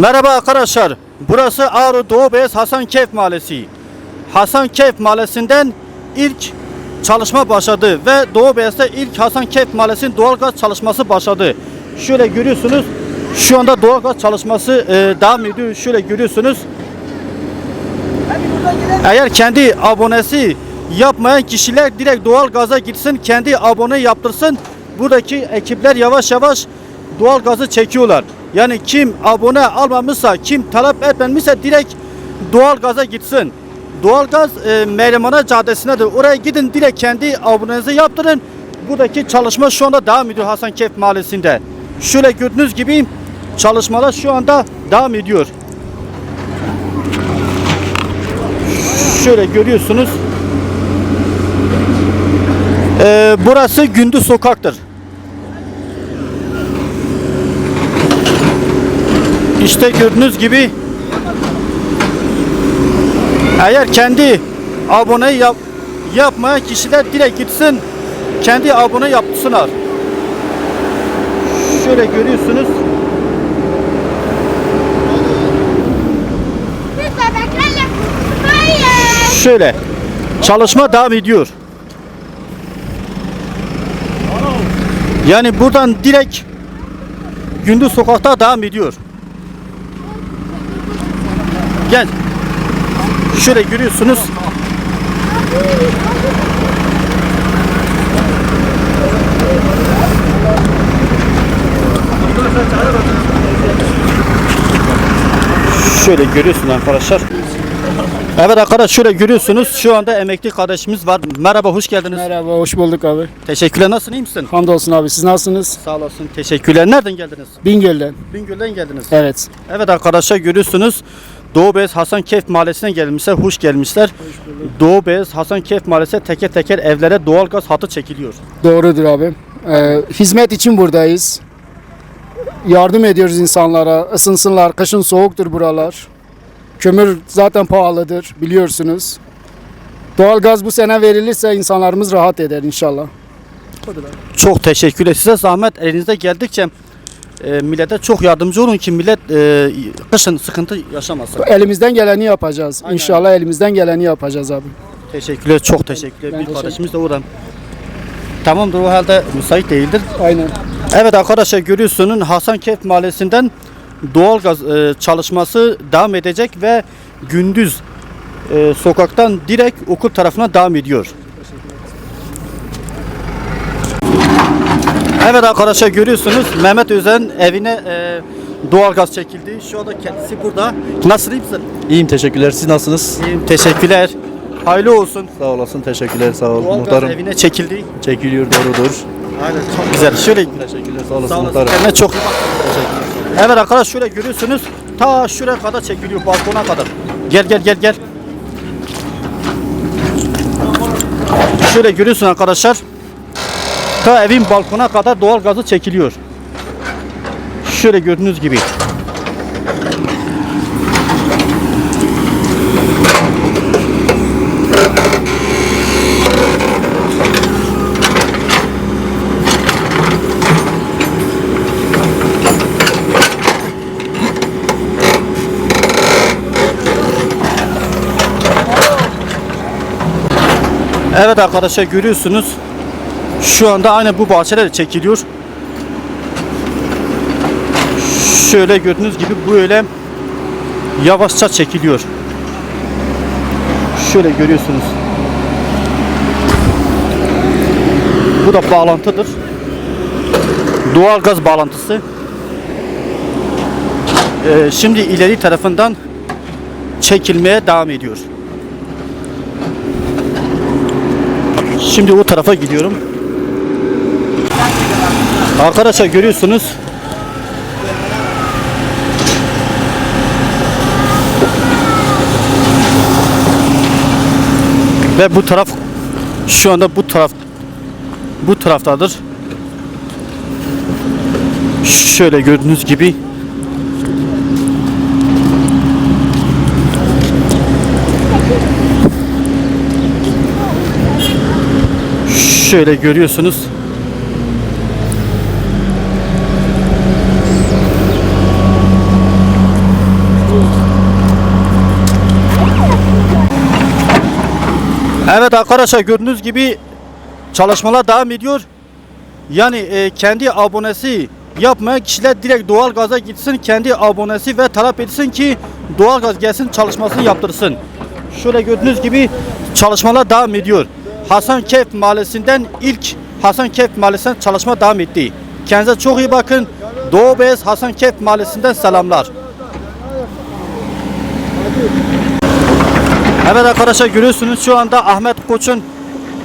Merhaba arkadaşlar. Burası Ağrı Doğu Beyaz Hasan Keyf Mahallesi. Hasan Keyf Mahallesi'nden ilk çalışma başladı ve Doğu Beyaz'da ilk Hasan Keyf Mahallesi'nin doğalgaz çalışması başladı. Şöyle görüyorsunuz. Şu anda doğalgaz çalışması e, devam ediyor. Şöyle görüyorsunuz. Eğer kendi abonesi yapmayan kişiler direkt doğal gaza gitsin, kendi abone yaptırsın. Buradaki ekipler yavaş yavaş doğal gazı çekiyorlar. Yani kim abone almamışsa, kim talep etmemişse direkt doğal gaza gitsin. Doğalgaz e, Meylemana Caddesi'ndedir. Oraya gidin direkt kendi abonenizi yaptırın. Buradaki çalışma şu anda devam ediyor Hasankeyf Mahallesi'nde. Şöyle gördüğünüz gibi çalışmalar şu anda devam ediyor. Şöyle görüyorsunuz. Ee, burası Gündüz Sokak'tır. İşte gördüğünüz gibi eğer kendi abone yap, yapmayan kişiler direkt gitsin kendi abone yapsınlar. Şöyle görüyorsunuz. Şöyle çalışma devam ediyor. Yani buradan direkt gündüz sokakta devam ediyor. Gel. Şöyle görüyorsunuz. Şöyle görüyorsunuz arkadaşlar. Evet arkadaşlar şöyle görüyorsunuz şu anda emekli kardeşimiz var. Merhaba hoş geldiniz. Merhaba, hoş bulduk abi. Teşekkürler nasılsın iyi misin? Hamdolsun abi, siz nasılsınız? Sağ olasın teşekkürler. Nereden geldiniz? Bingöl'den. Bingöl'den geldiniz. Evet. Evet arkadaşlar görüyorsunuz. Doğu Beyaz Hasan Keyf Mahallesi'ne gelmişler. Hoş gelmişler. Doğu Beyaz Hasan Keyf Mahallesi'ne teker teker evlere doğalgaz hatı çekiliyor. Doğrudur abi. Ee, hizmet için buradayız. Yardım ediyoruz insanlara. Isınsınlar. Kışın soğuktur buralar. Kömür zaten pahalıdır biliyorsunuz. Doğalgaz bu sene verilirse insanlarımız rahat eder inşallah. Çok teşekkürler. Size zahmet elinizde geldikçe e, millete çok yardımcı olun ki millet e, kışın sıkıntı yaşamasın. Elimizden geleni yapacağız. Aynen. İnşallah elimizden geleni yapacağız abi. Teşekkürler. Çok teşekkürler. Ben Bir teşekkür- kardeşimiz de uğran. Tamamdır o halde müsait değildir. Aynen. Evet arkadaşlar görüyorsunuz Hasankeyf Mahallesi'nden doğalgaz e, çalışması devam edecek ve gündüz e, sokaktan direkt okul tarafına devam ediyor. Evet arkadaşlar görüyorsunuz Mehmet Özen evine e, doğalgaz çekildi. Şu anda kendisi burada. Nasıl iyi misin? İyiyim teşekkürler. Siz nasılsınız? İyiyim, teşekkürler. Hayırlı olsun. Sağ olasın. Teşekkürler. Sağ ol. Doğalgaz Muhtarım evine çekildi. çekiliyor doğrudur. Aynen çok güzel. Şöyle Teşekkürler. Sağ olasın Sağ olasın. muhtarım. Kendine çok iyi bak. Evet arkadaşlar şöyle görüyorsunuz. Ta şuraya kadar çekiliyor balkona kadar. Gel gel gel gel. Şöyle görüyorsun arkadaşlar. Ta evin balkona kadar doğal gazı çekiliyor. Şöyle gördüğünüz gibi. Evet arkadaşlar görüyorsunuz. Şu anda aynı bu bahçeler çekiliyor. Şöyle gördüğünüz gibi böyle yavaşça çekiliyor. Şöyle görüyorsunuz. Bu da bağlantıdır. Doğal gaz bağlantısı. Ee, şimdi ileri tarafından çekilmeye devam ediyor. Şimdi o tarafa gidiyorum. Arkadaşlar görüyorsunuz. Ve bu taraf şu anda bu taraf bu taraftadır. Şöyle gördüğünüz gibi şöyle görüyorsunuz. Evet arkadaşlar gördüğünüz gibi çalışmalar devam ediyor. Yani e, kendi abonesi yapmayan kişiler direkt doğal gaza gitsin. Kendi abonesi ve talep etsin ki doğal gaz gelsin çalışmasını yaptırsın. Şöyle gördüğünüz gibi çalışmalar devam ediyor. Hasan Kef Mahallesi'nden ilk Hasan Kef Mahallesi'nden çalışma devam etti. Kendinize çok iyi bakın. Doğu Beyaz Hasan Kef Mahallesi'nden selamlar. Evet arkadaşlar görüyorsunuz şu anda Ahmet Koç'un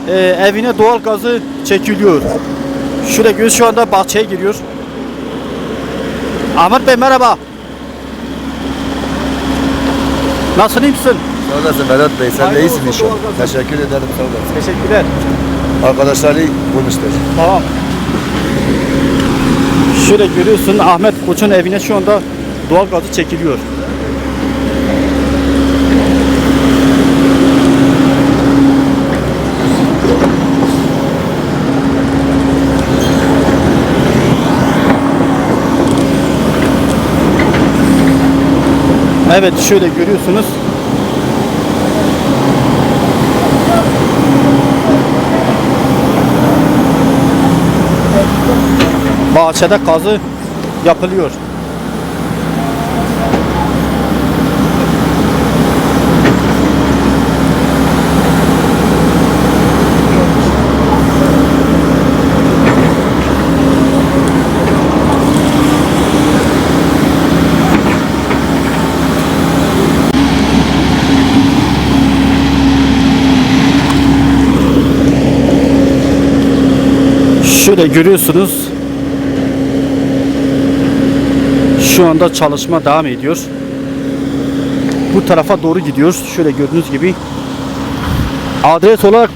e, evine doğal gazı çekiliyor. Şurada göz şu anda bahçeye giriyor. Ahmet Bey merhaba. Nasılsın iyi misin? Sağ olasın Vedat Bey. Sen Hayırlı de iyisin olsun, inşallah. doğal. Teşekkür ederim. Sağ olasın. Teşekkürler. Arkadaşlar iyi bulmuştur. Tamam. Şöyle görüyorsun Ahmet Koç'un evine şu anda doğal gazı çekiliyor. Evet şöyle görüyorsunuz. bahçede kazı yapılıyor. Şöyle görüyorsunuz Şu anda çalışma devam ediyor. Bu tarafa doğru gidiyor. Şöyle gördüğünüz gibi. Adres olarak